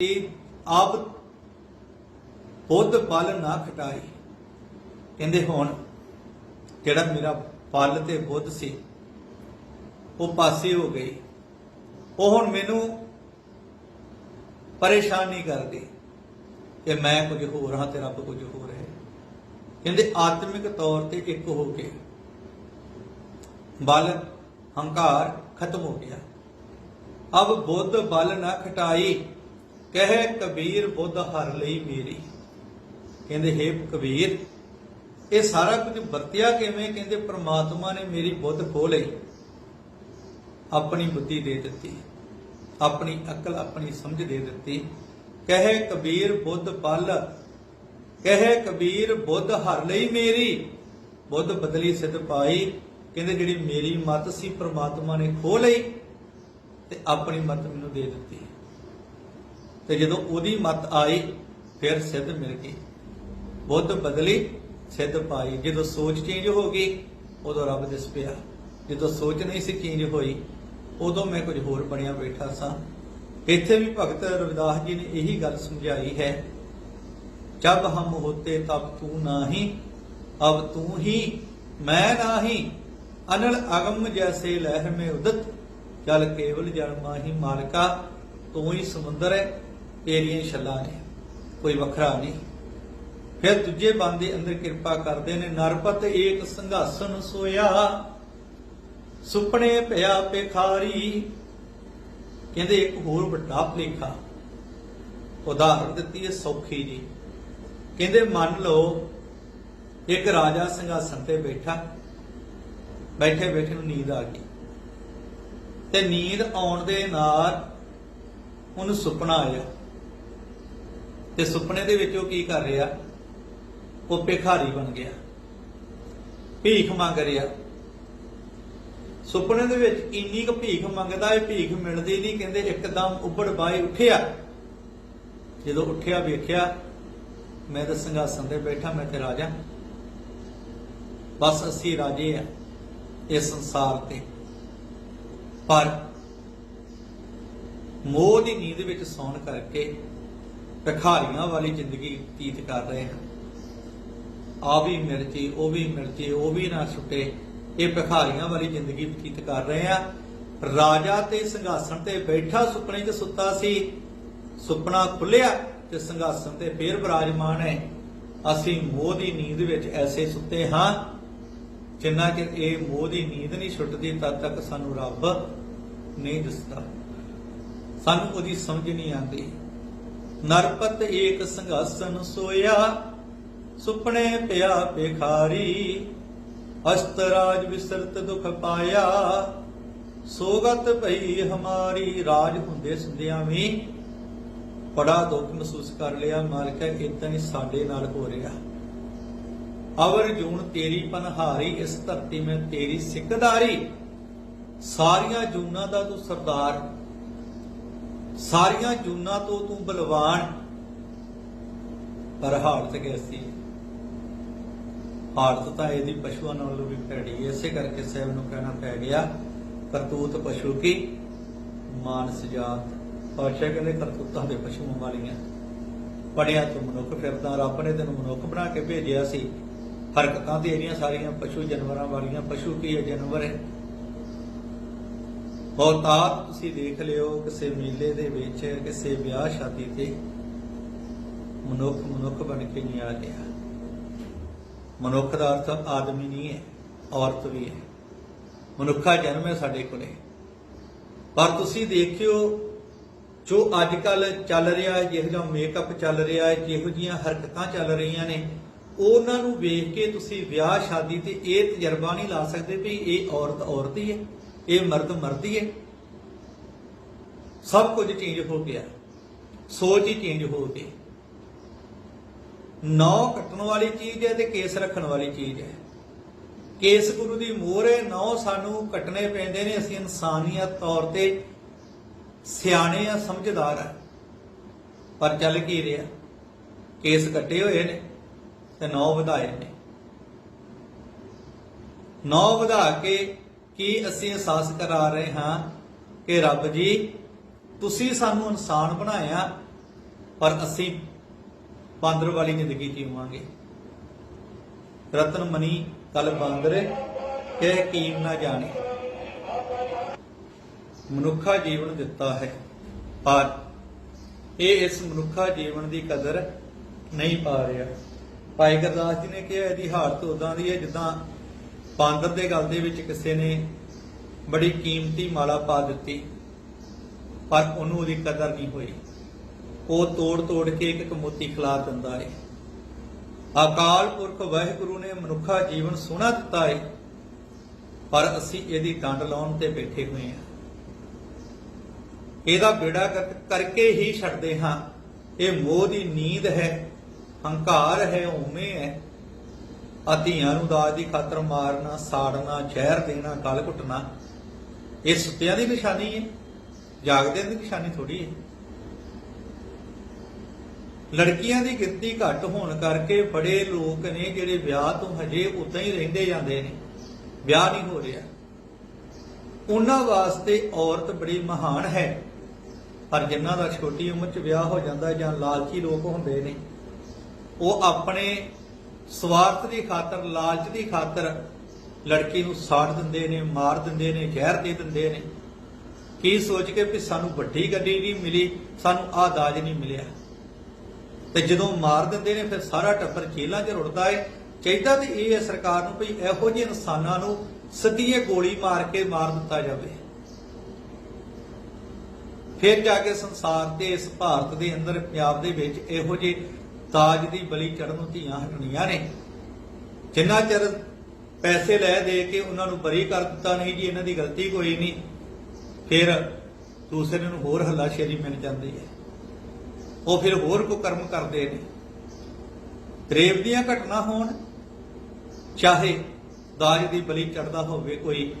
ਕਿ ਆਪ ਬੁੱਧ ਬਲ ਨਾ ਖਟਾਈ ਕਹਿੰਦੇ ਹੁਣ ਜਿਹੜਾ ਮੇਰਾ ਪਲ ਤੇ ਬੁੱਧ ਸੀ, ਉਹ ਪਾਸੇ ਹੋ ਗਈ ਉਹ ਹੁਣ ਮੈਨੂੰ ਪਰੇਸ਼ਾਨ ਨਹੀਂ ਕਰਦੀ। ਕਿ ਮੈਂ ਕੁਝ ਹੋਰ ਹਾਂ ਤੇ ਰੱਬ ਕੁਝ ਹੋਰ ਹੈ। ਕਹਿੰਦੇ ਆਤਮਿਕ ਤੌਰ ਤੇ ਇੱਕ ਹੋ ਕੇ ਬਲ ਹੰਕਾਰ ਖਤਮ ਹੋ ਗਿਆ। ਅਬ ਬੁੱਧ ਬਲ ਨਾ ਖਟਾਈ। ਕਹੇ ਕਬੀਰ ਬੁੱਧ ਹਰ ਲਈ ਮੇਰੀ। ਕਹਿੰਦੇ, ਹੇ ਕਬੀਰ, ਇਹ ਸਾਰਾ ਕੁਝ ਵਰਤਿਆ ਕਿਵੇਂ? ਕਹਿੰਦੇ, ਪ੍ਰਮਾਤਮਾ ਨੇ ਮੇਰੀ ਬੁੱਧ ਖੋ ਲਈ। ਆਪਣੀ ਬੁੱਧੀ ਦੇ ਦਿੱਤੀ। ਆਪਣੀ ਅਕਲ, ਆਪਣੀ ਸਮਝ ਦੇ ਦਿੱਤੀ। ਕਹੇ ਕਬੀਰ ਬੁੱਧ ਪਲ, ਕਹੇ ਕਬੀਰ ਬੁੱਧ ਹਰ ਲਈ ਮੇਰੀ। ਬੁੱਧ ਬਦਲੀ ਸਿੱਧ ਪਾਈ। ਕਹਿੰਦੇ, ਜਿਹੜੀ ਮੇਰੀ ਮਤ ਸੀ, ਪ੍ਰਮਾਤਮਾ ਨੇ ਖੋ ਲਈ ਤੇ ਆਪਣੀ ਮਤ ਮੈਨੂੰ ਦੇ ਦਿੱਤੀ। ਤੇ ਜਦੋਂ ਉਹਦੀ ਮਤ ਆਈ, ਫਿਰ ਸਿੱਧ ਮਿਲ ਗਈ। ਬੁੱਧ ਬਦਲੀ ਸਿੱਧ ਪਾਈ। ਜਦੋਂ ਸੋਚ ਚੇਂਜ ਹੋ ਗਈ, ਉਦੋਂ ਰੱਬ ਦਿਸ ਪਿਆ। ਜਦੋਂ ਸੋਚ ਨਹੀਂ ਸੀ ਚੇਂਜ ਹੋਈ, ਉਦੋਂ ਮੈਂ ਕੁਝ ਹੋਰ ਬਣਿਆ ਬੈਠਾ ਸਾਂ। ਇੱਥੇ ਵੀ ਭਗਤ ਰਵਿਦਾਸ ਜੀ ਨੇ ਇਹੀ ਗੱਲ ਸਮਝਾਈ ਹੈ, ਜਬ ਹਮ ਹੋਤੇ ਤਬ ਤੂੰ ਨਾਹੀ, ਅਬ ਤੂੰ ਹੀ, ਮੈਂ ਨਾਹੀ। ਅਨਲ ਅਗਮ ਜੈਸੇ ਲਹਿਰ ਮੇ ਉਦਤ ਚਲ ਕੇਵਲ ਜਲ ਮਾਹੀ ਮਾਲਕਾ, ਤੂੰ ਹੀ ਸਮੁੰਦਰ ਹੈ। ਤੇਰੀਆਂ ਛੱਲਾਂ ਨੇ ਕੋਈ ਵੱਖਰਾ ਨਹੀਂ। ਫਿਰ ਦੂਜੇ ਬੰਦੇ ਅੰਦਰ ਕਿਰਪਾ ਕਰਦੇ ਨੇ, ਨਰਪਤ ਏਕ ਸੰਘਾਸਨ ਸੋਇਆ, ਸੁਪਨੇ ਭਿਆ ਪੇਖਾਰੀ ਕਹਿੰਦੇ ਇੱਕ ਹੋਰ ਵੱਡਾ ਭਲੇਖਾ, ਉਦਾਹਰਨ ਦਿੱਤੀ ਹੈ ਸੌਖੀ ਜੀ। ਕਹਿੰਦੇ, ਮੰਨ ਲਓ, ਇੱਕ ਰਾਜਾ ਸਿੰਘਾਸਨ ਤੇ ਬੈਠਾ, ਬੈਠੇ ਬੈਠੇ ਨੂੰ ਨੀਂਦ ਆ ਗਈ। ਤੇ ਨੀਂਦ ਆਉਣ ਦੇ ਨਾਲ ਉਹਨੂੰ ਸੁਪਨਾ ਆਇਆ। ਤੇ ਸੁਪਨੇ ਦੇ ਵਿੱਚ ਉਹ ਕੀ ਕਰ ਰਿਹਾ? ਉਹ ਭਿਖਾਰੀ ਬਣ ਗਿਆ। ਭੀਖ ਮੰਗ ਰਿਹਾ। ਸੁਪਨੇ ਦੇ ਵਿੱਚ ਇੰਨੀ ਕੁ ਭੀਖ ਮੰਗਦਾ, ਇਹ ਭੀਖ ਮਿਲਦੀ ਨਹੀਂ, ਕਹਿੰਦੇ ਇੱਕਦਮ ਉੱਭੜ ਬਾਈ ਉੱਠਿਆ। ਜਦੋਂ ਉੱਠਿਆ, ਵੇਖਿਆ, ਮੈਂ ਤਾਂ ਸਿੰਘਾਸਨ ਤੇ ਬੈਠਾ, ਮੈਂ ਤੇ ਰਾਜਾ। ਬਸ ਅਸੀਂ ਰਾਜੇ ਆ ਇਸ ਸੰਸਾਰ ਤੇ। ਪਰ ਮੋਹ ਦੀ ਨੀਂਦ ਵਿੱਚ ਸੌਣ ਕਰਕੇ ਭਿਖਾਰੀਆਂ ਵਾਲੀ ਜ਼ਿੰਦਗੀ ਬਤੀਤ ਕਰ ਰਹੇ ਹਾਂ। ਆ ਵੀ ਮਿਰਚੀ ਉਹ ਵੀ ਮਿਰਚੀ ਉਹ ਵੀ ਨਾ ਛੁੱਟੇ, ਇਹ ਭਿਖਾਰੀਆਂ ਵਾਲੀ ਜ਼ਿੰਦਗੀ ਬਤੀਤ ਕਰ ਰਹੇ ਆ ਰਾਜਾ ਤੇ ਸਿੰਘਾਸਣ ਤੇ ਬੈਠਾ, ਸੁਪਨੇ 'ਚ ਸੁੱਤਾ ਸੀ। ਸੁਪਨਾ ਖੁੱਲਿਆ ਤੇ ਸਿੰਘਾਸਣ ਤੇ ਫੇਰ ਬਰਾਜਮਾਨ ਹੈ। ਅਸੀਂ ਮੋਹ ਦੀ ਨੀਂਦ ਵਿੱਚ ਐਸੇ ਸੁੱਤੇ ਹਾਂ, ਜਿੰਨਾ ਚਿਰ ਇਹ ਮੋਹ ਦੀ ਨੀਂਦ ਨਹੀਂ ਛੁੱਟਦੀ, ਤਦ ਤੱਕ ਸਾਨੂੰ ਰੱਬ ਨਹੀਂ ਦਿਸਦਾ। ਸਾਨੂੰ ਉਹਦੀ ਸਮਝ ਨਹੀਂ ਆਉਂਦੀ। ਨਰਪਤ ਏਕ ਸੰਘਾਸਨ ਸੋਇਆ, ਸੁਪਨੇ ਪਿਆ ਭਿਖਾਰੀ ਅਸਤਰਾਜ ਵਿਸਰਤ ਦੁਖ ਪਾਇਆ। ਸੋਗਤ ਭਈ ਹਮਾਰੀ ਰਾਜ ਹੁੰਦੇ ਸੁੰਦਿਆਂ ਵੀ, ਬੜਾ ਦੁੱਖ ਮਹਿਸੂਸ ਕਰ ਲਿਆ। ਮਾਲਕਾ ਇਦਾਂ ਹੀ ਸਾਡੇ ਨਾਲ ਹੋ ਰਿਹਾ। ਅਵਰ ਜੂਨ ਤੇਰੀ ਪਨਹਾਰੀ, ਇਸ ਧਰਤੀ ਮੈਂ ਤੇਰੀ ਸਿੱਕਦਾਰੀ ਸਾਰੀਆਂ ਜੂਨਾਂ ਦਾ ਤੂੰ ਸਰਦਾਰ ਸਾਰੀਆਂ ਜੂਨਾਂ ਤੋਂ ਤੂੰ ਬਲਵਾਨ। ਪਰ ਹਾਲਤ ਕੈਸੀ ਹੈ? ਹਾਲਤ ਤਾਂ ਇਹਦੀ ਪਸ਼ੂਆਂ ਨਾਲੋਂ ਵੀ ਭੈੜੀ ਹੈ। ਇਸੇ ਕਰਕੇ ਸਾਹਿਬ ਨੂੰ ਕਹਿਣਾ ਪੈ ਗਿਆ, ਕਰਤੂਤ ਪਸ਼ੂ ਕੀ? ਮਾਨਸ ਜਾਤ। ਪਾਸ਼ਾ ਕਹਿੰਦੇ ਕਰਤੂਤਾਂ ਦੇ ਪਸ਼ੂਆਂ ਵਾਲੀਆਂ। ਪੜਿਆ ਤੂੰ ਮਨੁੱਖ ਫਿਰਦਾ, ਰੱਬ ਨੇ ਤੈਨੂੰ ਮਨੁੱਖ ਬਣਾ ਕੇ ਭੇਜਿਆ ਸੀ। ਹਰਕਤਾਂ ਤੇ ਇਹਦੀਆਂ ਸਾਰੀਆਂ ਪਸ਼ੂ ਜਾਨਵਰਾਂ ਵਾਲੀਆਂ। ਪਸ਼ੂ ਕੀ ਹੈ? ਜਾਨਵਰ ਹੈ। ਬਹੁਤਾਤ ਤੁਸੀਂ ਦੇਖ ਲਿਓ, ਕਿਸੇ ਮੇਲੇ ਦੇ ਵਿੱਚ, ਕਿਸੇ ਵਿਆਹ ਸ਼ਾਦੀ ਤੇ ਮਨੁੱਖ ਮਨੁੱਖ ਬਣ ਕੇ ਨਹੀਂ ਆ ਗਿਆ ਮਨੁੱਖ ਦਾ ਅਰਥ ਆਦਮੀ ਨਹੀਂ ਹੈ, ਔਰਤ ਵੀ ਹੈ। ਮਨੁੱਖਾ ਜਨਮ ਹੈ ਸਾਡੇ ਕੋਲੇ। ਪਰ ਤੁਸੀਂ ਦੇਖਿਓ, ਜੋ ਅੱਜ ਕੱਲ ਚੱਲ ਰਿਹਾ ਹੈ, ਜਿਹੋ ਜਿਹਾ ਮੇਕਅਪ ਚੱਲ ਰਿਹਾ ਹੈ, ਜਿਹੋ ਜੀਆਂ ਹਰਕਤਾਂ ਚੱਲ ਰਹੀਆਂ ਨੇ, ਉਹਨਾਂ ਨੂੰ ਵੇਖ ਕੇ ਤੁਸੀਂ ਵਿਆਹ ਸ਼ਾਦੀ ਤੇ ਇਹ ਤਜਰਬਾ ਨਹੀਂ ਲਾ ਸਕਦੇ ਵੀ ਇਹ ਔਰਤ ਔਰਤ ਹੀ ਹੈ। ਇਹ ਮਰਦ ਮਰਦੀ ਹੀ ਹੈ ਸਭ ਕੁਝ ਚੇਂਜ ਹੋ ਗਿਆ। ਸੋਚ ਹੀ ਚੇਂਜ ਹੋ ਗਈ। ਨੌ ਕੱਟਣ ਵਾਲੀ ਚੀਜ਼ ਹੈ ਤੇ ਕੇਸ ਰੱਖਣ ਵਾਲੀ ਚੀਜ਼ ਹੈ ਕੇਸ ਗੁਰੂ ਦੀ ਮੋਹਰ ਹੈ ਨੌ ਸਾਨੂੰ ਕੱਟਣੇ ਪੈਂਦੇ ਨੇ। ਅਸੀਂ ਇਨਸਾਨੀਅਤ ਤੌਰ ਤੇ ਸਿਆਣੇ ਆ, ਸਮਝਦਾਰ ਆ। ਪਰ ਚੱਲ ਕੀ ਰਿਹਾ? ਕੇਸ ਕੱਟੇ ਹੋਏ ਨੇ ਤੇ ਨੌ ਵਧਾਏ ਨੇ। ਨੌ ਵਧਾ ਕੇ ਕੀ ਅਸੀਂ ਅਹਿਸਾਸ ਕਰਾ ਰਹੇ ਹਾਂ ਕਿ ਰੱਬ ਜੀ, ਤੁਸੀਂ ਸਾਨੂੰ ਇਨਸਾਨ ਬਣਾਇਆ, ਪਰ ਅਸੀਂ ਬਾਂਦਰ ਵਾਲੀ ਜ਼ਿੰਦਗੀ ਜੀਵਾਂਗੇ ਰਤਨ ਮਨੀ, ਕਲ ਬਾਂਦਰ, ਕਹਿ ਕੀਮ ਨਾ ਜਾਣੇ। ਮਨੁੱਖਾ ਜੀਵਨ ਦਿੱਤਾ ਹੈ। ਪਰ ਇਹ ਇਸ ਮਨੁੱਖਾ ਜੀਵਨ ਦੀ ਕਦਰ ਨਹੀਂ ਪਾ ਰਿਹਾ। ਭਾਈ ਗੁਰਦਾਸ ਜੀ ਨੇ ਕਿਹਾ, ਇਹਦੀ ਹਾਲਤ ਉਦਾਂ ਦੀ ਹੈ, ਜਿੱਦਾਂ ਬਾਂਦਰ ਦੇ ਗਲ ਦੇ ਵਿੱਚ ਕਿਸੇ ਨੇ ਬੜੀ ਕੀਮਤੀ ਮਾਲਾ ਪਾ ਦਿੱਤੀ, ਪਰ ਉਹਨੂੰ ਉਹਦੀ ਕਦਰ ਨਹੀਂ ਹੋਈ। ਉਹ ਤੋੜ ਤੋੜ ਕੇ ਇੱਕ ਇੱਕ ਮੋਤੀ ਖਿਲਾ ਦਿੰਦਾ ਏ। ਅਕਾਲ ਪੁਰਖ ਵਾਹਿਗੁਰੂ ਨੇ ਮਨੁੱਖਾ ਜੀਵਨ ਸੋਹਣਾ ਦਿੱਤਾ ਹੈ ਪਰ ਅਸੀਂ ਇਹਦੀ ਡੰਡ ਲਾਉਣ ਤੇ ਬੈਠੇ ਹੋਏ ਹਾਂ। ਇਹਦਾ ਬੇੜਾ ਕਰਕੇ ਹੀ ਛੱਡਦੇ ਹਾਂ। ਇਹ ਮੋਹ ਦੀ ਨੀਂਦ ਹੈ, ਹੰਕਾਰ ਹੈ, ਉਵੇਂ ਹੈ। ਧੀਆਂ ਨੂੰ ਦਾਜ ਦੀ ਖਾਤਰ ਮਾਰਨਾ, ਸਾੜਨਾ, ਜ਼ਹਿਰ ਦੇਣਾ, ਗਲ ਘੁੱਟਣਾ, ਇਹ ਸੁੱਤਿਆਂ ਦੀ ਨਿਸ਼ਾਨੀ ਹੈ, ਜਾਗਦਿਆਂ ਦੀ ਨਿਸ਼ਾਨੀ ਥੋੜੀ ਹੈ। ਲੜਕੀਆਂ ਦੀ ਗਿਣਤੀ ਘੱਟ ਹੋਣ ਕਰਕੇ ਬੜੇ ਲੋਕ ਨੇ ਜਿਹੜੇ ਵਿਆਹ ਤੋਂ ਹਜੇ ਉਦਾਂ ਹੀ ਰਹਿੰਦੇ ਜਾਂਦੇ ਨੇ, ਵਿਆਹ ਨਹੀਂ ਹੋ ਰਿਹਾ। ਉਹਨਾਂ ਵਾਸਤੇ ਔਰਤ ਬੜੀ ਮਹਾਨ ਹੈ, ਪਰ ਜਿਨ੍ਹਾਂ ਦਾ ਛੋਟੀ ਉਮਰ 'ਚ ਵਿਆਹ ਹੋ ਜਾਂਦਾ ਜਾਂ ਲਾਲਚੀ ਲੋਕ ਹੁੰਦੇ ਨੇ, ਉਹ ਆਪਣੇ ਸਵਾਰਥ ਦੀ ਖਾਤਰ, ਲਾਲਚ ਦੀ ਖਾਤਰ ਲੜਕੀ ਨੂੰ ਸਾੜ ਦਿੰਦੇ ਨੇ, ਮਾਰ ਦਿੰਦੇ ਨੇ, ਜ਼ਹਿਰ ਦੇ ਦਿੰਦੇ ਨੇ। ਕੀ ਸੋਚ ਕੇ ਵੀ ਸਾਨੂੰ ਵੱਡੀ ਗੱਡੀ ਨਹੀਂ ਮਿਲੀ, ਸਾਨੂੰ ਆਹ ਦਾਜ ਨਹੀਂ ਮਿਲਿਆ? ਤੇ ਜਦੋਂ ਮਾਰ ਦਿੰਦੇ ਨੇ, ਫਿਰ ਸਾਰਾ ਟੱਬਰ ਜੇਲ੍ਹਾਂ 'ਚ ਰੁੜਦਾ ਏ। ਚਾਹੀਦਾ ਤੇ ਇਹ ਹੈ ਸਰਕਾਰ ਨੂੰ ਵੀ ਇਹੋ ਜਿਹੇ ਇਨਸਾਨਾਂ ਨੂੰ ਸਿੱਧੀਏ ਗੋਲੀ ਮਾਰ ਕੇ ਮਾਰ ਦਿੱਤਾ ਜਾਵੇ। ਫਿਰ ਜਾ ਕੇ ਸੰਸਾਰ ਤੇ ਇਸ ਭਾਰਤ ਦੇ ਅੰਦਰ, ਪੰਜਾਬ ਦੇ ਵਿੱਚ ਇਹੋ ਜਿਹੇ ਤਾਜ ਦੀ ਬਲੀ ਚੜਨ ਧੀਆਂ ਹਟਣੀਆਂ ਨੇ। ਜਿੰਨਾ ਚਿਰ ਪੈਸੇ ਲੈ ਦੇ ਕੇ ਉਹਨਾਂ ਨੂੰ ਬਰੀ ਕਰ ਦਿੱਤਾ ਨਹੀਂ ਜੀ, ਇਹਨਾਂ ਦੀ ਗਲਤੀ ਕੋਈ ਨਹੀਂ, ਫਿਰ ਦੂਸਰੇ ਨੂੰ ਹੋਰ ਹੱਲਾਸ਼ੇਰੀ ਮਿਲ ਜਾਂਦੀ ਹੈ। ਉਹ ਫਿਰ ਹੋਰ ਕੋ ਕਰਮ ਕਰਦੇ ਨੇ। ਤਰੇਵ ਦੀਆਂ ਘਟਨਾ ਹੋਣ, ਚਾਹੇ ਦਾਜ ਦੀ ਬਲੀ ਚੜਦਾ ਹੋਵੇ ਕੋਈ,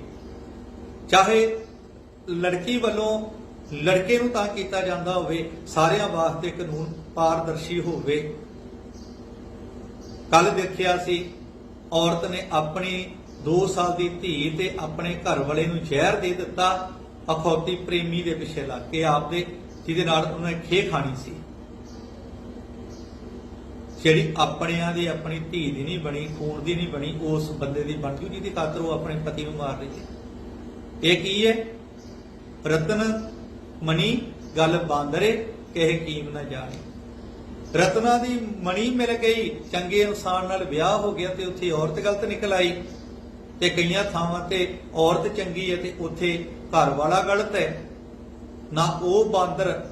ਚਾਹੇ ਲੜਕੀ ਵੱਲੋਂ ਲੜਕੇ ਨੂੰ ਤਾਂ ਕੀਤਾ ਜਾਂਦਾ ਹੋਵੇ, ਸਾਰਿਆਂ ਵਾਸਤੇ ਕਾਨੂੰਨ ਪਾਰਦਰਸ਼ੀ ਹੋਵੇ। ਕੱਲ ਦੇਖਿਆ ਸੀ, ਔਰਤ ਨੇ ਆਪਣੀ 2 ਸਾਲ ਦੀ ਧੀ ਤੇ ਆਪਣੇ ਘਰ ਵਾਲੇ ਨੂੰ ਜ਼ਹਿਰ ਦੇ ਦਿੱਤਾ। ਅਖੌਤੀ ਪ੍ਰੇਮੀ ਦੇ ਪਿੱਛੇ ਲੱਗ ਕੇ ਆਪਦੇ, ਜਿਹਦੇ ਨਾਲ ਉਹਨੇ ਖੇ ਖਾਣੀ ਸੀ। ਜਿਹੜੀ ਆਪਣਿਆਂ ਦੀ ਆਪਣੀ ਧੀ ਦੀ ਨਹੀਂ ਬਣੀ, ਖੂਨ ਦੀ ਨਹੀਂ ਬਣੀ, ਉਸ ਬੰਦੇ ਦੀ ਬਣ ਗਈ ਜਿਹਦੀ ਖਾਤਰ ਉਹ ਆਪਣੇ ਪਤੀ ਨੂੰ ਮਾਰ ਰਹੀ ਹੈ ਇਹ ਕੀ ਹੈ ਰਤਨ ਮਣੀ ਗੱਲ ਬਾਂਦਰੇ ਕਹਿ ਕੀਮ ਨਾ ਜਾਣੇ। ਰਤਨਾ ਦੀ ਮਣੀ ਮਿਲ ਗਈ, ਚੰਗੇ ਇਨਸਾਨ ਨਾਲ ਵਿਆਹ ਹੋ ਗਿਆ ਤੇ ਉੱਥੇ ਔਰਤ ਗਲਤ ਨਿਕਲ ਆਈ। ਤੇ ਕਈਆਂ ਥਾਵਾਂ ਤੇ ਔਰਤ ਚੰਗੀ ਹੈ ਤੇ ਉੱਥੇ ਘਰ ਵਾਲਾ ਗਲਤ ਹੈ। ਨਾ ਉਹ ਬਾਂਦਰ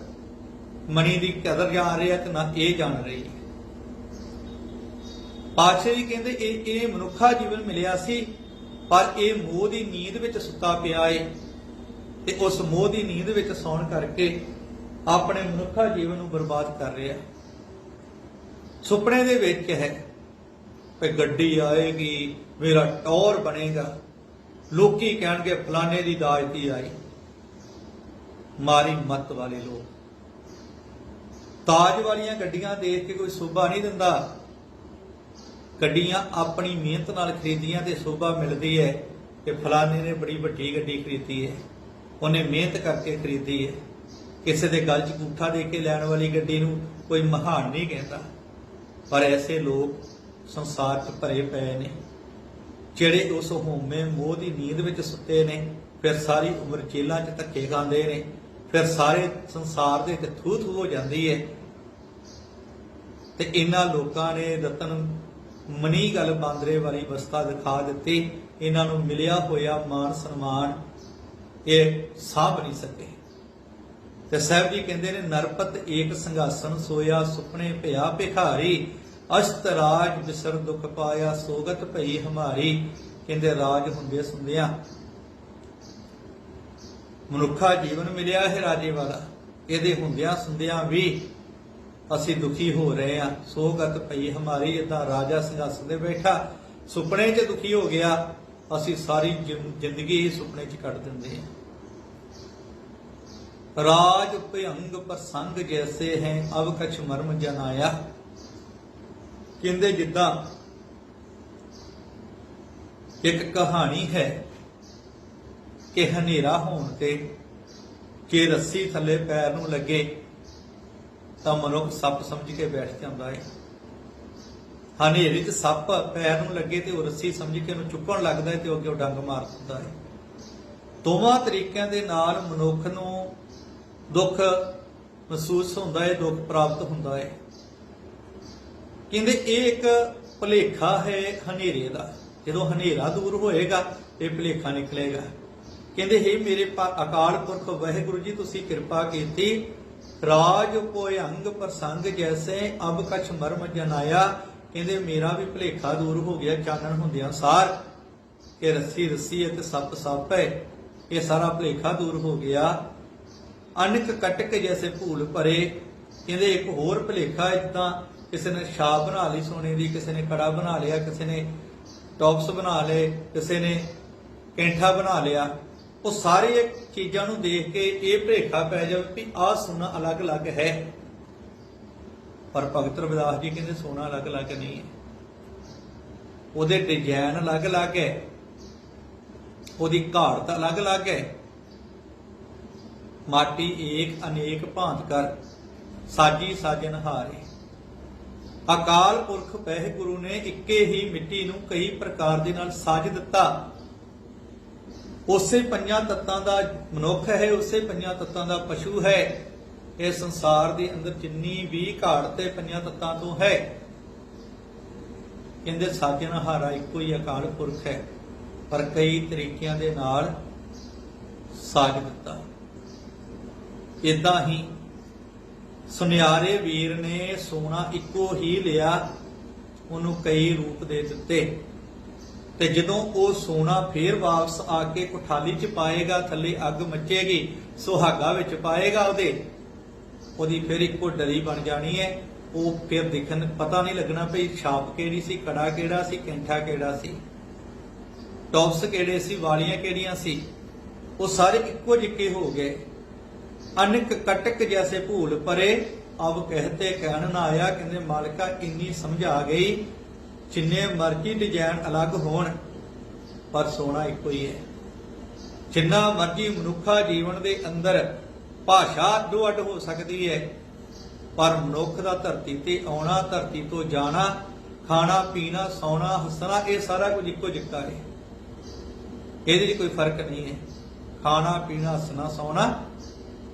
ਮਣੀ ਦੀ ਕਦਰ ਜਾਣ ਰਿਹਾ ਤੇ ਨਾ ਇਹ ਜਾਣ ਰਹੀ। ਹੈ ਪਾਤਸ਼ਾਹ ਜੀ ਕਹਿੰਦੇ, ਇਹ ਇਹ ਮਨੁੱਖਾ ਜੀਵਨ ਮਿਲਿਆ ਸੀ, ਪਰ ਇਹ ਮੋਹ ਦੀ ਨੀਂਦ ਵਿੱਚ ਸੁੱਤਾ ਪਿਆ ਏ। ਤੇ ਉਸ ਮੋਹ ਦੀ ਨੀਂਦ ਵਿੱਚ ਸੌਣ ਕਰਕੇ ਆਪਣੇ ਮਨੁੱਖਾ ਜੀਵਨ ਨੂੰ ਬਰਬਾਦ ਕਰ ਰਿਹਾ। ਸੁਪਨੇ ਦੇ ਵਿੱਚ ਹੈ ਕਿ ਗੱਡੀ ਆਏਗੀ, ਮੇਰਾ ਟੌਰ ਬਣੇਗਾ। ਲੋਕੀ ਕਹਿਣਗੇ, ਫਲਾਣੇ ਦੀ ਦਾਜਤੀ ਆਈ? ਮਾਰੀ ਮੱਤ ਵਾਲੇ ਲੋਕ। ਤਾਜ ਵਾਲੀਆਂ ਗੱਡੀਆਂ ਦੇਖ ਕੇ ਕੋਈ ਸੋਭਾ ਨਹੀਂ ਦਿੰਦਾ। ਗੱਡੀਆਂ ਆਪਣੀ ਮਿਹਨਤ ਨਾਲ ਖਰੀਦੀਆਂ ਤੇ ਸੋਭਾ ਮਿਲਦੀ ਹੈ ਕਿ ਫਲਾਣੇ ਨੇ ਬੜੀ ਵੱਡੀ ਗੱਡੀ ਖਰੀਦੀ ਹੈ। ਉਹਨੇ ਮਿਹਨਤ ਕਰਕੇ ਖਰੀਦੀ ਹੈ। ਕਿਸੇ ਦੇ ਗੱਲ 'ਚ ਗੂਠਾ ਦੇ ਕੇ ਲੈਣ ਵਾਲੀ ਗੱਡੀ ਨੂੰ ਕੋਈ ਮਹਾਨ ਨਹੀਂ ਕਹਿੰਦਾ। ਪਰ ਐਸੇ ਲੋਕ ਸੰਸਾਰ 'ਚ ਭਰੇ ਪਏ ਨੇ, ਜਿਹੜੇ ਉਸ ਹਉਮੈ ਮੋਹ ਦੀ ਨੀਂਦ ਵਿੱਚ ਸੁੱਤੇ ਨੇ, ਫਿਰ ਸਾਰੀ ਉਮਰ ਜੇਲ੍ਹਾਂ 'ਚ ਧੱਕੇ ਖਾਂਦੇ ਨੇ, ਫਿਰ ਸਾਰੇ ਸੰਸਾਰ ਦੇ ਵਿੱਚ ਥੂ ਥੂ ਹੋ ਜਾਂਦੀ ਹੈ। ਤੇ ਇਹਨਾਂ ਲੋਕਾਂ ਨੇ ਰਤਨ ਮਨੀ ਗੱਲ ਬਾਂਦਰੇ ਵਾਲੀ ਅਵਸਥਾ ਦਿਖਾ ਦਿੱਤੀ। ਇਹਨਾਂ ਨੂੰ ਮਿਲਿਆ ਹੋਇਆ ਮਾਨ ਸਨਮਾਨ ਇਹ ਸਾਂਭ ਨਹੀਂ ਸਕੇ। ਤੇ ਸਾਹਿਬ ਜੀ ਕਹਿੰਦੇ ਨੇ, ਨਰਪਤ ਏਕ ਸੰਘਾਸਨ ਸੋਇਆ ਸੁਪਨੇ ਭਿਆ ਭਿਖਾਰੀ ਅਸ਼ਤ ਰਾਜ ਬਿਸਰ ਦੁਖ ਪਾਇਆ, ਸੋਗਤ ਭਈ ਹਮਾਰੀ, ਕਹਿੰਦੇ ਰਾਜ ਹੁੰਦੇ ਸੁੰਦਿਆਂ। ਮਨੁੱਖਾ ਜੀਵਨ ਮਿਲਿਆ ਹੈ ਰਾਜੇ ਵਾਲਾ, ਇਹਦੇ ਹੁੰਦਿਆਂ ਸੁੰਦਿਆਂ ਵੀ ਅਸੀਂ ਦੁਖੀ ਹੋ ਰਹੇ ਹਾਂ। ਸੋਗਤ ਭਈ ਹਮਾਰੀ ਇਦਾਂ ਰਾਜਾ ਸਿੰਘਾਸਨ ਤੇ ਬੈਠਾ, ਸੁਪਨੇ 'ਚ ਦੁਖੀ ਹੋ ਗਿਆ, ਅਸੀਂ ਸਾਰੀ ਜ਼ਿੰਦਗੀ ਹੀ ਸੁਪਨੇ 'ਚ ਕੱਢ ਦਿੰਦੇ ਹਾਂ। ਰਾਜ ਭਯੰਗ ਪ੍ਰਸੰਗ ਜੈਸੇ ਹੈ ਅਵ ਕਛ ਮਰਮ ਜਨਾਇਆ। ਕਹਿੰਦੇ ਜਿੱਦਾਂ, ਇੱਕ ਕਹਾਣੀ ਹੈ ਕਿ ਹਨੇਰਾ ਹੋਣ ਤੇ ਜੇ ਰੱਸੀ ਥੱਲੇ ਪੈਰ ਨੂੰ ਲੱਗੇ, ਤਾਂ ਮਨੁੱਖ ਸੱਪ ਸਮਝ ਕੇ ਬੈਠ ਜਾਂਦਾ ਹੈ ਹਨੇਰੇ 'ਚ ਸੱਪ ਪੈਰ ਨੂੰ ਲੱਗੇ ਤੇ ਉਹ ਰੱਸੀ ਸਮਝ ਕੇ ਉਹਨੂੰ ਚੁੱਕਣ ਲੱਗਦਾ ਹੈ ਤੇ ਉਹ ਅੱਗੇ ਡੰਗ ਮਾਰ ਦਿੰਦਾ ਹੈ ਦੋਵਾਂ ਤਰੀਕਿਆਂ ਦੇ ਨਾਲ ਮਨੁੱਖ ਨੂੰ ਦੁੱਖ ਮਹਿਸੂਸ ਹੁੰਦਾ ਹੈ ਦੁੱਖ ਪ੍ਰਾਪਤ ਹੁੰਦਾ ਹੈ ਕਹਿੰਦੇ ਇਹ ਇੱਕ ਭੁਲੇਖਾ ਹੈ ਹਨੇਰੇ ਦਾ। ਜਦੋਂ ਹਨੇਰਾ ਦੂਰ ਹੋਏਗਾ, ਇਹ ਭੁਲੇਖਾ ਨਿਕਲੇਗਾ। ਕਹਿੰਦੇ हे ਮੇਰੇ ਅਕਾਲ ਪੁਰਖ, ਵਾਹਿਗੁਰੂ ਜੀ, ਤੁਸੀਂ ਕਿਰਪਾ ਕੀਤੀ। ਰਾਜ ਭੋਯੰਗ ਪ੍ਰਸੰਗ ਜੈਸੇ, ਅਬ ਕਛ ਮਰਮ ਜਨਾਇਆ। ਕਹਿੰਦੇ, ਮੇਰਾ ਵੀ ਭੁਲੇਖਾ ਦੂਰ ਹੋ ਗਿਆ, ਚਾਨਣ ਹੁੰਦਿਆਂ ਸਾਰ। ਕਿ ਰੱਸੀ ਰੱਸੀ ਹੈ ਸੱਪ ਸੱਪ ਹੈ, ਇਹ ਸਾਰਾ ਭੁਲੇਖਾ ਦੂਰ ਹੋ ਗਿਆ। ਅਨਕ ਕਟਕ ਜੈਸੇ ਭੂਲ ਭਰੇ। ਕਹਿੰਦੇ, ਇੱਕ ਹੋਰ ਭੁਲੇਖਾ ਹੈ ਕਿਸੇ ਨੇ ਛਾਪ ਬਣਾ ਲਈ ਸੋਨੇ ਦੀ, ਕਿਸੇ ਨੇ ਕੜਾ ਬਣਾ ਲਿਆ, ਕਿਸੇ ਨੇ ਟੌਪਸ ਬਣਾ ਲਏ, ਕਿਸੇ ਨੇ ਕੈਂਠਾ ਬਣਾ ਲਿਆ, ਉਹ ਸਾਰੇ ਚੀਜ਼ਾਂ ਨੂੰ ਦੇਖ ਕੇ ਇਹ ਭੁਲੇਖਾ ਪੈ ਜਾਵੇ ਕਿ ਆਹ ਸੋਨਾ ਅਲੱਗ-ਅਲੱਗ ਹੈ। ਪਰ ਭਗਤ ਰਵਿਦਾਸ ਜੀ ਕਹਿੰਦੇ ਸੋਨਾ ਅਲੱਗ-ਅਲੱਗ ਨਹੀਂ ਹੈ। ਉਹਦੇ ਡਿਜ਼ਾਈਨ ਅਲੱਗ-ਅਲੱਗ ਹੈ। ਉਹਦੀ ਘਾੜਤ ਅਲੱਗ-ਅਲੱਗ ਹੈ। ਮਾਟੀ ਏਕ ਅਨੇਕ ਭਾਂਤ ਕਰ, ਸਾਜੀ ਸਾਜਨ ਹਾਰੇ। ਅਕਾਲ ਪੁਰਖ ਵਾਹਿਗੁਰੂ ਨੇ ਇੱਕੇ ਹੀ ਮਿੱਟੀ ਨੂੰ ਕਈ ਪ੍ਰਕਾਰ ਦੇ ਨਾਲ ਸਾਜ ਦਿੱਤਾ। ਉਸੇ ਪੰਜਾਂ ਤੱਤਾਂ ਦਾ ਮਨੁੱਖ ਹੈ, ਉਸੇ ਪੰਜਾਂ ਤੱਤਾਂ ਦਾ ਪਸ਼ੂ ਹੈ। ਇਹ ਸੰਸਾਰ ਦੇ ਅੰਦਰ ਜਿੰਨੀ ਵੀ ਘਾੜ ਤੇ ਪੰਜਾਂ ਤੱਤਾਂ ਤੋਂ ਹੈ। ਕਹਿੰਦੇ ਸਾਜਣਹਾਰਾ ਇੱਕੋ ਹੀ ਅਕਾਲ ਪੁਰਖ ਹੈ, ਪਰ ਕਈ ਤਰੀਕਿਆਂ ਦੇ ਨਾਲ ਸਾਜ ਦਿੱਤਾ। ਇਦਾਂ ਹੀ ਸੁਨਿਆਰੇ ਵੀਰ ਨੇ ਸੋਨਾ ਇੱਕੋ ਹੀ ਲਿਆ ਉਹਨੂੰ ਕਈ ਰੂਪ ਦੇ ਦਿੱਤੇ। ਤੇ ਜਦੋਂ ਉਹ ਸੋਨਾ ਫੇਰ ਵਾਪਸ ਆ ਕੇ ਕੋਠਾਲੀ 'ਚ ਪਾਏਗਾ, ਥੱਲੇ ਅੱਗ ਮੱਚੇਗੀ, ਸੁਹਾਗਾ ਵਿੱਚ ਪਾਏਗਾ ਉਹਦੇ, ਉਹਦੀ ਫਿਰ ਇੱਕੋ ਡਰੀ ਬਣ ਜਾਣੀ ਹੈ। ਉਹ ਫਿਰ ਦੇਖਣ ਪਤਾ ਨਹੀਂ ਲੱਗਣਾ ਭਈ ਛਾਪ ਕਿਹੜੀ ਸੀ, ਕੜਾ ਕਿਹੜਾ ਸੀ, ਕੈਂਠਾ ਕਿਹੜਾ ਸੀ, ਟੌਪਸ ਕਿਹੜੇ ਸੀ, ਵਾਲੀਆਂ ਕਿਹੜੀਆਂ ਸੀ, ਉਹ ਸਾਰੇ ਇੱਕੋ ਜਿੱਕੇ ਹੋ ਗਏ। ਅਨਕ ਕਟਕ ਜੈਸੇ ਭੂਲ ਪਰੇ, ਅਬ ਕਹਤੇ ਕਹਿਣ ਨਾ ਆਇਆ, ਕਹਿੰਦੇ ਮਾਲਕਾ ਇੰਨੀ ਸਮਝਾ ਗਈ, ਜਿੰਨੇ ਮਰਜ਼ੀ ਡਿਜ਼ਾਈਨ ਅਲੱਗ ਹੋਣ, ਪਰ ਸੋਨਾ ਇੱਕੋ ਹੀ ਹੈ। ਜਿੰਨਾ ਮਰਜ਼ੀ ਮਨੁੱਖਾ ਜੀਵਨ ਦੇ ਅੰਦਰ ਭਾਸ਼ਾ ਅੱਡੋ ਅੱਡ ਹੋ ਸਕਦੀ ਹੈ, ਪਰ ਮਨੁੱਖ ਦਾ ਧਰਤੀ ਤੇ ਆਉਣਾ, ਧਰਤੀ ਤੋਂ ਜਾਣਾ, ਖਾਣਾ, ਪੀਣਾ, ਸੌਣਾ, ਹੱਸਣਾ, ਇਹ ਸਾਰਾ ਕੁਝ ਇੱਕੋ ਜਿੱਕਾ ਹੈ। ਇਹਦੇ 'ਚ ਕੋਈ ਫ਼ਰਕ ਨਹੀਂ ਹੈ। ਖਾਣਾ, ਪੀਣਾ, ਹੱਸਣਾ, ਸੌਣਾ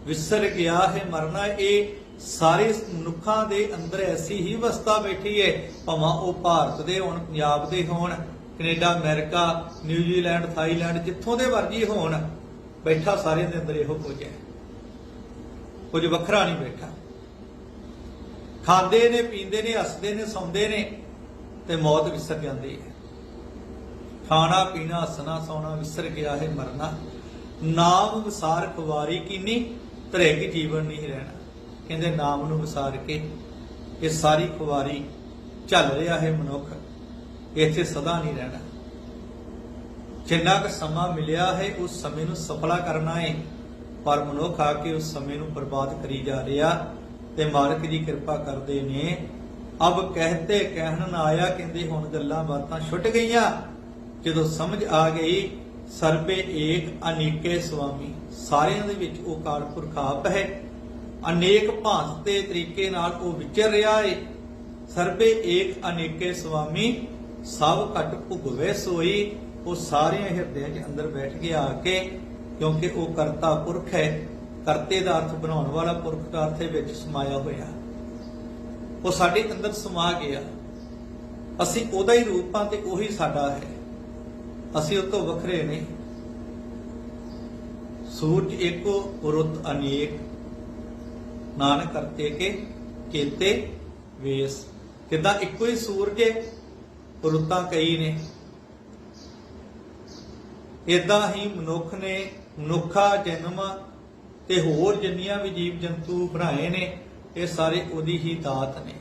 ਵਿਸਰ ਗਿਆ ਹੈ, ਮਰਨਾ ਇਹ ਸਾਰੇ ਮਨੁੱਖਾਂ ਦੇ ਅੰਦਰ ਐਸੀ ਹੀ ਅਵਸਥਾ ਬੈਠੀ ਹੈ, ਭਾਵੇਂ ਉਹ ਭਾਰਤ ਦੇ ਹੋਣ, ਪੰਜਾਬ ਦੇ ਹੋਣ, ਕੈਨੇਡਾ, ਅਮਰੀਕਾ ਨਿਊਜ਼ੀਲੈਂਡ ਥਾਈਲੈਂਡ, ਜਿੱਥੋਂ ਦੇ ਵਰਜੀ ਹੋਣ, ਬੈਠਾ ਸਾਰਿਆਂ ਦੇ ਅੰਦਰ ਇਹੋ ਕੁਝ ਹੈ। ਕੁਝ ਵੱਖਰਾ ਨਹੀਂ ਬੈਠਾ। ਖਾਂਦੇ ਨੇ, ਪੀਂਦੇ ਨੇ, ਹੱਸਦੇ ਨੇ, ਸੌਂਦੇ ਨੇ ਤੇ ਮੌਤ ਵਿਸਰ ਜਾਂਦੀ ਹੈ। ਖਾਣਾ, ਪੀਣਾ, ਹੱਸਣਾ, ਸੌਣਾ, ਵਿਸਰ ਗਿਆ ਹੈ, ਮਰਨਾ। ਨਾਮ ਵਿਸਾਰ ਖਵਾਰੀ ਕੀਨੀ? ਧਰੇਗੀ ਜੀਵਨ ਨਹੀਂ ਰਹਿਣਾ। ਕਹਿੰਦੇ ਨਾਮ ਨੂੰ ਵਿਸਾਰ ਕੇ ਇਹ ਸਾਰੀ ਖੁਆਰੀ ਚੱਲ ਰਿਹਾ ਹੈ ਮਨੁੱਖ। ਇੱਥੇ ਸਦਾ ਨਹੀਂ ਰਹਿਣਾ। ਜਿੰਨਾ ਕੁ ਸਮਾਂ ਮਿਲਿਆ ਹੈ, ਉਸ ਸਮੇਂ ਨੂੰ ਸਫਲਾ ਕਰਨਾ ਹੈ। ਪਰ ਮਨੁੱਖ ਆ ਕੇ ਉਸ ਸਮੇਂ ਨੂੰ ਬਰਬਾਦ ਕਰੀ ਜਾ ਰਿਹਾ ਤੇ ਮਾਲਕ ਦੀ ਕਿਰਪਾ ਕਰਦੇ ਨੇ। ਅਬ ਕਹਤੇ ਕਹਿਣ ਨਾ ਆਇਆ, ਕਹਿੰਦੇ ਹੁਣ ਗੱਲਾਂ ਬਾਤਾਂ ਛੁੱਟ ਗਈਆਂ। ਜਦੋਂ ਸਮਝ ਆ ਗਈ ਸਰਬੇ ਏਕ ਅਨੇਕੇ ਸੁਆਮੀ। ਸਾਰਿਆਂ ਦੇ ਵਿੱਚ ਉਹ ਕਾਲ ਪੁਰਖ ਆਪ ਹੈ। ਅਨੇਕ ਭਾਂਤ ਦੇ ਤਰੀਕੇ ਨਾਲ ਉਹ ਵਿਚਰ ਰਿਹਾ ਹੈ ਸਰਬੇ ਏਕ ਅਨੇਕੇ ਸੁਆਮੀ। ਸਭ ਘਟ ਭੁਗਵੇ ਸੋਈ। ਉਹ ਸਾਰਿਆਂ ਹਿਰਦਿਆਂ ਦੇ ਅੰਦਰ ਬੈਠ ਕੇ ਆ ਕੇ, ਕਿਉਂਕਿ ਉਹ ਕਰਤਾ ਪੁਰਖ ਹੈ। ਕਰਤੇ ਦਾ ਅਰਥ ਬਣਾਉਣ ਵਾਲਾ ਪੁਰਖ ਦਾ ਅਰਥ ਵਿੱਚ ਸਮਾਇਆ ਹੋਇਆ। ਉਹ ਸਾਡੇ ਅੰਦਰ ਸਮਾ ਗਿਆ। ਅਸੀਂ ਉਹਦਾ ਹੀ ਰੂਪ ਹਾਂ ਤੇ ਉਹੀ ਸਾਡਾ ਹੈ। ਅਸੀਂ ਉਹ ਤੋਂ ਵੱਖਰੇ ਨਹੀਂ ਸੂਰਜ ਏਕੋ, ਰੁੱਤ ਅਨੇਕ। ਨਾਨਕ ਕਰਤੇ ਕੇ, ਕੀਤੇ ਵੇਸ। ਕਿਦਾਂ ਇੱਕੋ ਹੀ ਸੂਰਜ ਹੈ, ਰੁੱਤਾਂ ਕਈ ਨੇ। ਇਦਾਂ ਹੀ ਮਨੁੱਖ ਨੇ, ਮਨੁੱਖਾ ਜਨਮ ਤੇ ਹੋਰ ਜਿੰਨੀਆਂ ਵੀ ਜੀਵ ਜੰਤੂ ਬਣਾਏ ਨੇ, ਇਹ ਸਾਰੇ ਉਹਦੀ ਹੀ ਦਾਤ ਨੇ।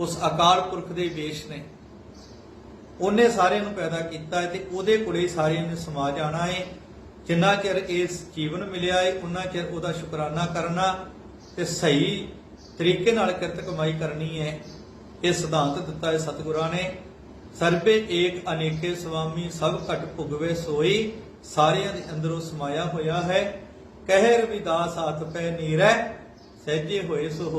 ਉਸ ਅਕਾਲ ਪੁਰਖ ਦੇ ਵੇਸ਼ ਨੇ। ਉਹਨੇ ਸਾਰਿਆਂ ਨੂੰ ਪੈਦਾ ਕੀਤਾ ਹੈ ਤੇ ਉਹਦੇ ਕੋਲੇ ਹੀ ਸਾਰਿਆਂ ਨੇ ਸਮਾ ਜਾਣਾ ਹੈ। ਜਿੰਨਾ ਚਿਰ ਇਸ ਜੀਵਨ ਮਿਲਿਆ ਹੈ ਉਹਨਾਂ ਚਿਰ ਉਹਦਾ ਸ਼ੁਕਰਾਨਾ ਕਰਨਾ ਤੇ ਸਹੀ ਤਰੀਕੇ ਨਾਲ ਕਿਰਤ ਕਮਾਈ ਕਰਨੀ ਹੈ। ਇਹ ਸਿਧਾਂਤ ਦਿੱਤਾ ਹੈ ਸਤਿਗੁਰਾਂ ਨੇ। ਸਰਬੇ ਏਕ ਅਨੇਕੇ ਸੁਆਮੀ ਸਭ ਘਟ ਭੁਗਵੇ ਸੋਈ, ਸਾਰਿਆਂ ਦੇ ਅੰਦਰੋਂ ਸਮਾਇਆ ਹੋਇਆ ਹੈ। ਕਹਿ ਰਵਿਦਾਸ ਹੱਥ ਪੈ ਨੀਰੈ, ਸਹਿਜੇ ਹੋਏ ਸੋ